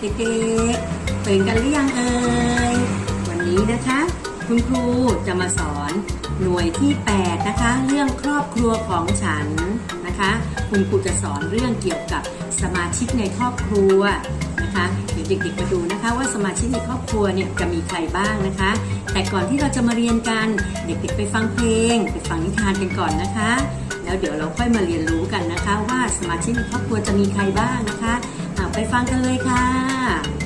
เด็กๆตื่นกันหรือยังเอ่ยวันนี้นะคะ คุณครูจะมาสอนหน่วยที่ 8 นะคะ เรื่องครอบครัวของฉันนะคะ คุณครูจะสอนเรื่องเกี่ยวกับสมาชิกในครอบครัวนะคะเดี๋ยวเด็กๆมาดูนะคะ ว่าสมาชิกในครอบครัวเนี่ยจะมีใครบ้างนะคะ แต่ก่อนที่เราจะมาเรียนกันเด็กๆไปฟังเพลง ไปฟังนิทานกันก่อนนะคะ แล้วเดี๋ยวเราค่อยมาเรียนรู้กันนะคะ ว่าสมาชิกในครอบครัวจะมีใครบ้างนะคะ ฟังกันเลยค่ะ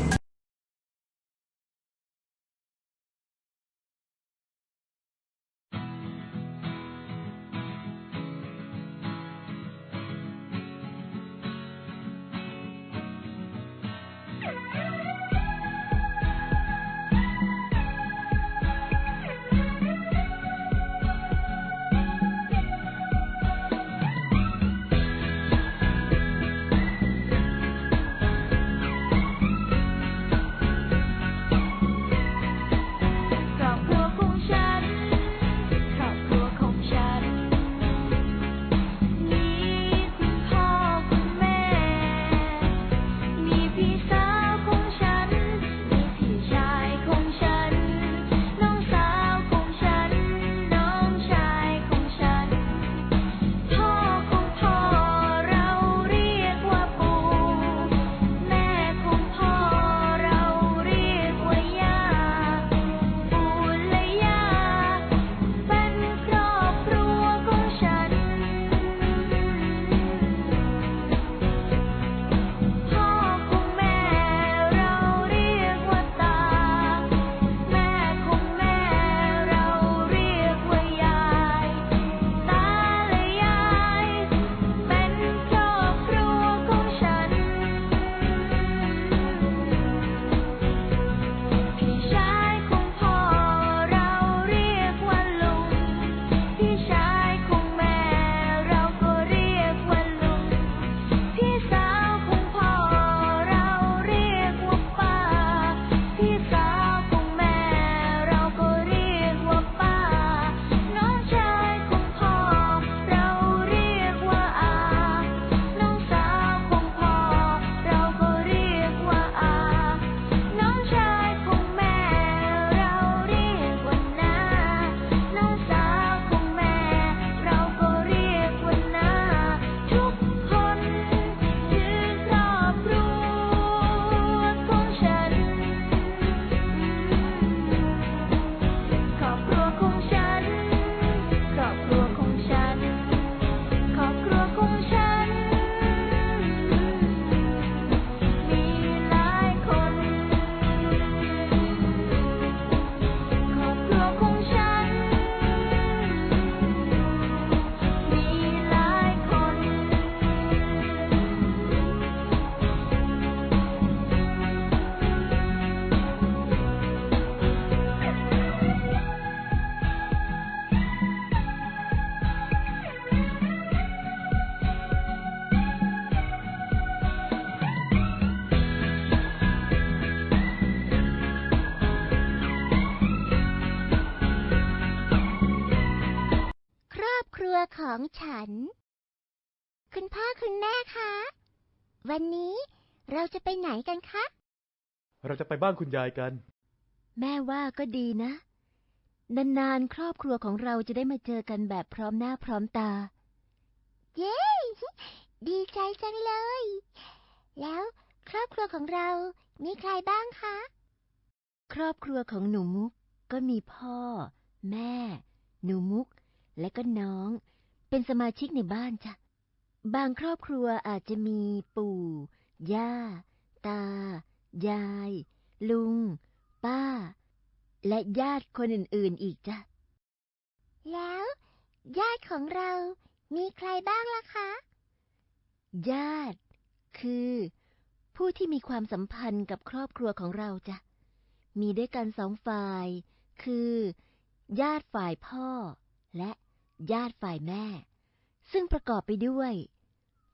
ของฉัน คุณพ่อคุณแม่คะ วันนี้เราจะไปไหนกันคะ เราจะไปบ้านคุณยายกัน แม่ว่าก็ดีนะ นานๆ ครอบครัวของเราจะได้มาเจอกันแบบพร้อมหน้าพร้อมตา เย้ ดีใจจังเลย แล้วครอบครัวของเรา มีใครบ้างคะ ครอบครัวของหนูมุกก็มีพ่อ แม่ หนูมุก และก็น้อง เป็นสมาชิกในบ้านจ้ะ บางครอบครัวอาจจะมีปู่ ย่า ตา ยาย ลุง ป้า และญาติคนอื่นๆอีกจ้ะ แล้ว ญาติของเรามีใครบ้างล่ะคะ ญาติ คือ ผู้ที่มีความสัมพันธ์กับครอบครัวของเราจ้ะ มีด้วยกันสองฝ่าย คือ ญาติฝ่ายพ่อและ ญาติฝ่ายแม่ ซึ่งประกอบไปด้วย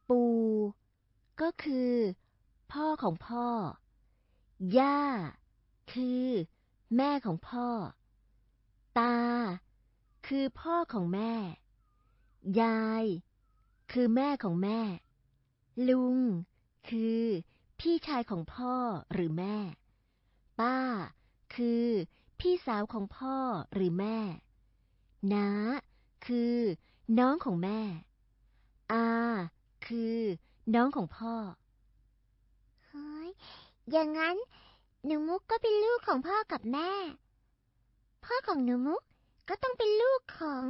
ปู่ก็คือ พ่อของพ่อ ย่า คือ แม่ของพ่อ ตา คือพ่อของแม่ ยาย คือแม่ของแม่ ลุง คือ พี่ชายของพ่อหรือแม่ ป้า คือ พี่สาวของพ่อหรือแม่น้า คือ น้องของแม่ อาคือ น้องของพ่อ เฮ้ย อย่างนั้น หนูมุกก็เป็นลูกของพ่อกับแม่ พ่อของหนูมุกก็ต้องเป็นลูกของ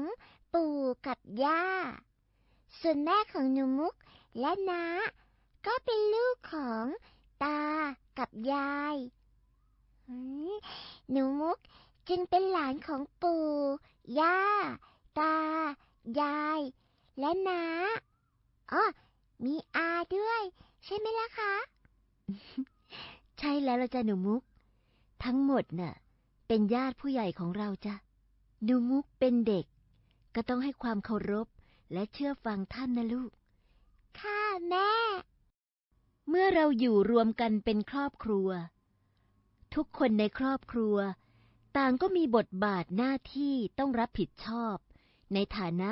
ปู่กับย่า ส่วนแม่ของหนูมุกและน้าก็เป็นลูกของตากับยายหนูมุกจึงเป็นหลานของปู่ย่า ตา ยาย และน้าอ๋อมีอาด้วย ใช่ไหมล่ะคะ ใช่แล้วละจ้ะหนูมุก ทั้งหมดน่ะ เป็นญาติผู้ใหญ่ของเราจ้ะหนูมุกเป็นเด็ก ก็ต้องให้ความเคารพและเชื่อฟังท่านนะลูก ค่ะ แม่ เมื่อเราอยู่รวมกันเป็นครอบครัว ทุกคนในครอบครัว ต่างก็มีบทบาทหน้าที่ต้องรับผิดชอบ ในฐานะ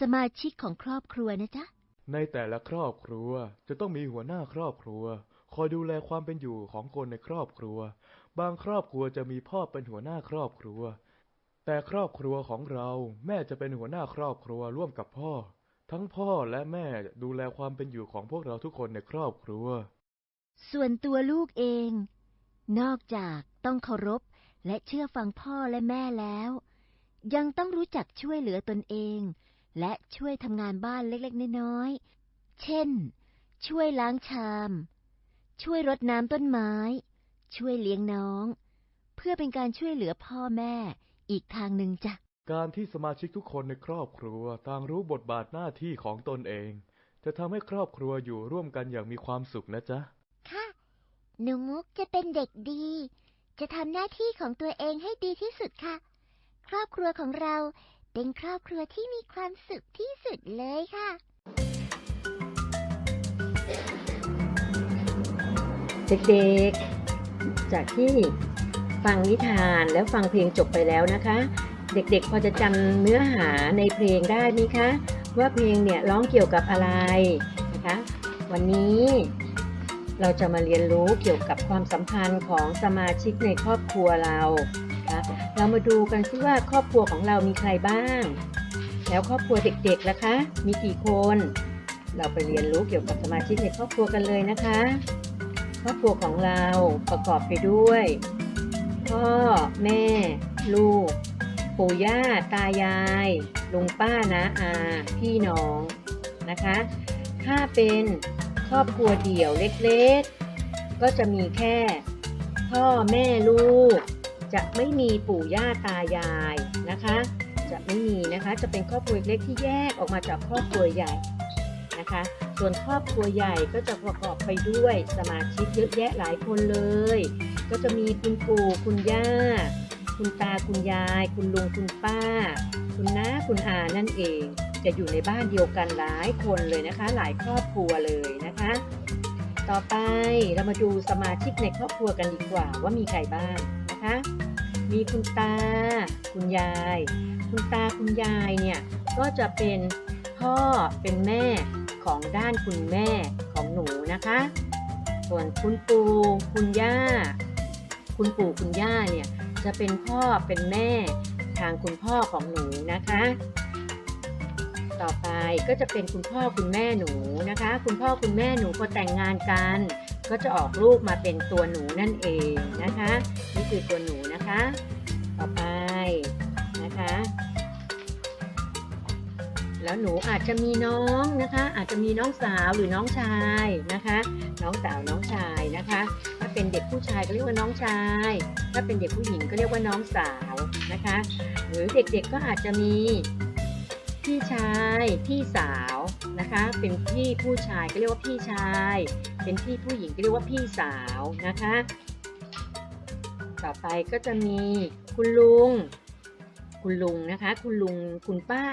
สมาชิกของครอบครัวนะจ๊ะ ในแต่ละครอบครัวจะต้องมีหัวหน้าครอบครัว คอยดูแลความเป็นอยู่ของคนในครอบครัว บางครอบครัวจะมีพ่อเป็นหัวหน้าครอบครัว แต่ครอบครัวของเราแม่จะเป็นหัวหน้าครอบครัวร่วมกับพ่อ ทั้งพ่อและแม่ดูแลความเป็นอยู่ของพวกเราทุกคนในครอบครัว ส่วนตัวลูกเอง นอกจากต้องเคารพและเชื่อฟังพ่อและแม่แล้ว ยังต้องรู้จักช่วยเหลือตนเอง และช่วยทำงานบ้านเล็กๆ น้อยๆ เช่น ช่วยล้างชาม ช่วยรดน้ำต้นไม้ ช่วยเลี้ยงน้อง เพื่อเป็นการช่วยเหลือพ่อแม่อีกทางหนึ่งจ้ะ การที่สมาชิกทุกคนในครอบครัวต่างรู้บทบาทหน้าที่ของตนเอง จะทำให้ครอบครัวอยู่ร่วมกันอย่างมีความสุขนะจ๊ะ ค่ะ หนูมุกจะเป็นเด็กดี จะทำหน้าที่ของตัวเองให้ดีที่สุดค่ะ ครอบครัวของเราเป็นครอบครัวที่มีความสุขที่สุดเลยค่ะ เด็กๆ จากที่ฟังนิทานแล้วฟังเพลงจบไปแล้วนะคะ เด็กๆ พอจะจำเนื้อหาในเพลงได้ไหมคะ ว่าเพลงเนี่ยร้องเกี่ยวกับอะไรนะคะ วันนี้เราจะมาเรียนรู้เกี่ยวกับความสัมพันธ์ของสมาชิกในครอบครัวเรา นะคะ เรามาดูกันซิว่าครอบครัวของเรามีใครบ้าง แล้วครอบครัวเด็กๆล่ะคะ มีกี่คน เราไปเรียนรู้เกี่ยวกับสมาชิกในครอบครัวกันเลยนะคะ ครอบครัวของเราประกอบไปด้วย พ่อ แม่ ลูก ปู่ย่า ตายาย ลุงป้านะอา พี่น้องนะคะ ถ้าเป็นครอบครัวเดี่ยวเล็กๆ ก็จะมีแค่พ่อแม่ลูก จะไม่มีปู่ย่าตายายนะคะ จะไม่มีนะคะ จะเป็นครอบครัวเล็กที่แยกออกมาจากครอบครัวใหญ่นะคะ ส่วนครอบครัวใหญ่ก็จะประกอบไปด้วยสมาชิกเยอะแยะหลายคนเลย ก็จะมีคุณปู่คุณย่า คุณตาคุณยาย คุณลุงคุณป้า คุณน้าคุณอานั่นเอง จะอยู่ในบ้านเดียวกันหลายคนเลยนะคะ หลายครอบครัวเลยนะคะ ต่อไปเรามาดูสมาชิกในครอบครัวกันดีกว่าว่ามีใครบ้าง มีคุณตา คุณยาย คุณตาคุณยายเนี่ยก็จะเป็นพ่อเป็นแม่ของด้านคุณแม่ของหนูนะคะ ส่วนคุณปู่คุณย่า คุณปู่คุณย่าเนี่ยจะเป็นพ่อเป็นแม่ทางคุณพ่อของหนูนะคะ ต่อไปก็จะเป็นคุณพ่อคุณแม่หนูนะคะ คุณพ่อคุณแม่หนูพอแต่งงานกัน ก็จะออกลูกมาเป็นตัวหนูนั่นเองนะคะ นี่คือตัวหนูนะคะ ต่อไปนะคะ แล้วหนูอาจจะมีน้องนะคะ อาจจะมีน้องสาวหรือน้องชายนะคะ น้องสาวน้องชายนะคะ ถ้าเป็นเด็กผู้ชายก็เรียกว่าน้องชาย ถ้าเป็นเด็กผู้หญิงก็เรียกว่าน้องสาวนะคะ หรือเด็กๆก็อาจจะมี พี่ชาย พี่สาวนะคะ เป็นพี่ผู้ชายก็เรียกว่าพี่ชาย เป็นพี่ผู้หญิงก็เรียกว่าพี่สาวนะคะ ต่อไปก็จะมีคุณลุง คุณลุงนะคะ คุณลุงคุณป้า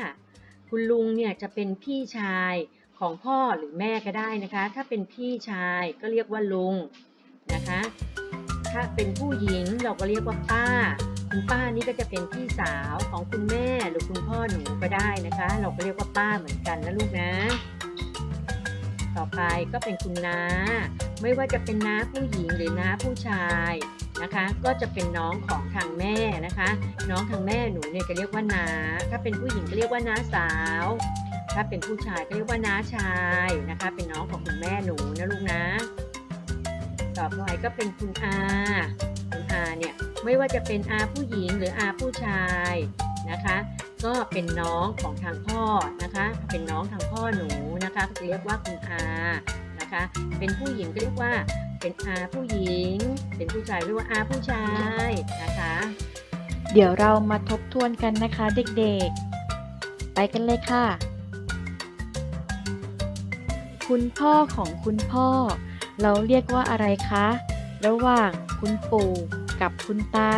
คุณลุงเนี่ยจะเป็นพี่ชายของพ่อหรือแม่ก็ได้นะคะ ถ้าเป็นพี่ชายก็เรียกว่าลุงนะคะ ถ้าเป็นผู้หญิงเราก็เรียกว่าป้า คุณป้านี่ก็จะเป็นพี่สาวของคุณแม่หรือคุณพ่อหนูก็ได้นะคะ เราก็เรียกว่าป้าเหมือนกันนะลูกนะ ต่อไปก็เป็นคุณน้า ไม่ว่าจะเป็นน้าผู้หญิงหรือน้าผู้ชายนะคะ ก็จะเป็นน้องของทางแม่นะคะ น้องทางแม่หนูเนี่ยจะเรียกว่าน้า ถ้าเป็นผู้หญิงก็เรียกว่าน้าสาว ถ้าเป็นผู้ชายก็เรียกว่าน้าชายนะคะ เป็นน้องของคุณแม่หนูนะลูกนะ ต่อไปก็เป็นคุณอา คุณอาเนี่ย ไม่ว่าจะเป็นอาผู้หญิงหรืออาผู้ชายนะคะ ก็เป็นน้องของทางพ่อนะคะ เป็นน้องทางพ่อหนูนะคะจะเรียกว่าคุณอานะคะ เป็นผู้หญิงก็เรียกว่าเป็นอาผู้หญิง เป็นผู้ชายเรียกว่าอาผู้ชายนะคะ เดี๋ยวเรามาทบทวนกันนะคะเด็กๆ ไปกันเลยค่ะ คุณพ่อของคุณพ่อ เราเรียกว่าอะไรคะ ระหว่างคุณปู่ กับคุณตา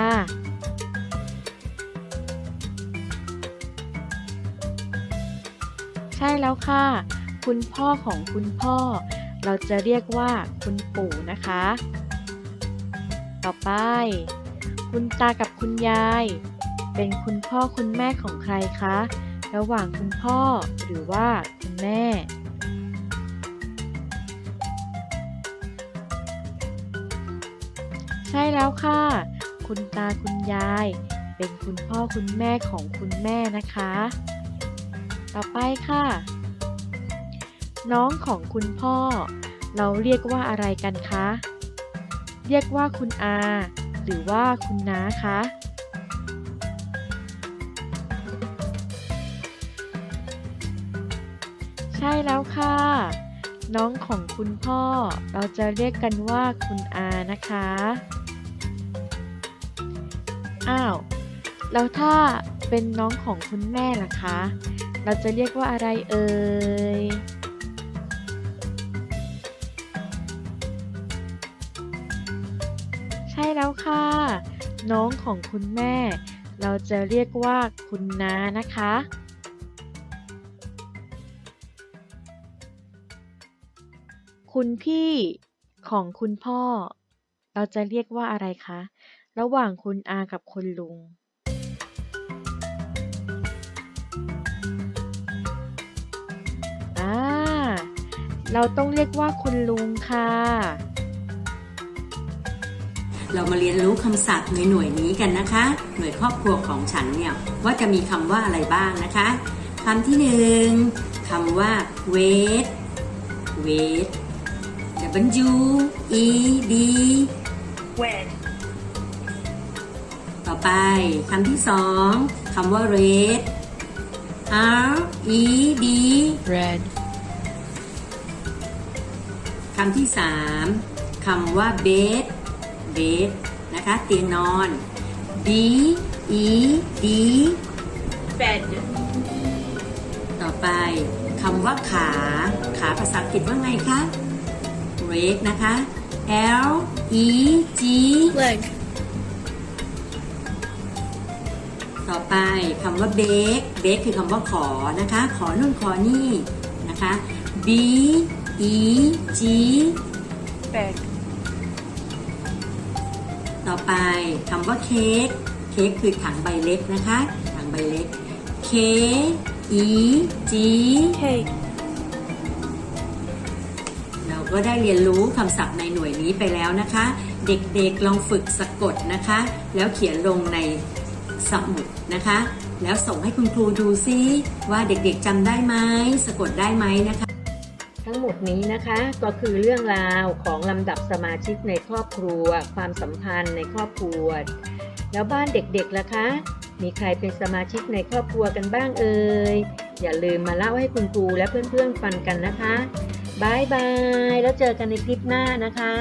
ใช่แล้วค่ะ คุณพ่อของคุณพ่อ เราจะเรียกว่าคุณปู่นะคะ ต่อไป คุณตากับคุณยาย เป็นคุณพ่อคุณแม่ของใครคะ ระหว่างคุณพ่อหรือว่าคุณแม่ ใช่แล้วค่ะ คุณตาคุณยาย เป็นคุณพ่อคุณแม่ของคุณแม่นะคะ ต่อไปค่ะ น้องของคุณพ่อ เราเรียกว่าอะไรกันคะ เรียกว่าคุณอา หรือว่าคุณน้าคะใช่แล้วค่ะ น้องของคุณพ่อ เราจะเรียกกันว่าคุณอานะคะ อ้าว แล้วถ้าเป็นน้องของคุณแม่ล่ะคะ เราจะเรียกว่าอะไรเอ่ย ใช่แล้วค่ะ น้องของคุณแม่ เราจะเรียกว่าคุณน้านะคะ คุณพี่ของคุณพ่อ เราจะเรียกว่าอะไรคะ ระหว่างคุณอากับคุณลุง อ่า เราต้องเรียกว่าคุณลุงค่ะ เรามาเรียนรู้คำศัพท์ในหน่วยนี้กันนะคะ หน่วยครอบครัวของฉันเนี่ย ว่าจะมีคำว่าอะไรบ้างนะคะคำที่หนึ่งคำว่า wait wait W E D wed ต่อไปคำที่สองคำว่า red R E D red คำที่สามคำว่า bed bed นะคะ เตียงนอน B E D bed ต่อไปคำว่าขา ขาภาษาอังกฤษว่าไงคะ leg นะคะ L E G leg ต่อไปคำว่า bake bake คือคำว่าขอนะคะ ขอนู่นขอนี่นะคะ B E G beg ต่อไปคำว่าเค้กเค้กคือถังใบเล็กนะคะถังใบเล็ก K E G cake เรา ก็ได้เรียนรู้คำศัพท์ในหน่วยนี้ไปแล้วนะคะ เด็กๆลองฝึกสะกดนะคะ แล้วเขียนลงในสมุดนะคะ แล้วส่งให้คุณครูดูซิว่าเด็กๆจำได้ไหมสะกดได้ไหมนะคะ ทั้งหมดนี้นะคะก็คือเรื่องราวของลำดับสมาชิกในครอบครัว ความสัมพันธ์ในครอบครัว แล้วบ้านเด็กๆล่ะคะ มีใครเป็นสมาชิกในครอบครัวกันบ้างเอ่ย อย่าลืมมาเล่าให้คุณครูและเพื่อนๆฟังกันนะคะบายบาย แล้วเจอกันในคลิปหน้านะคะ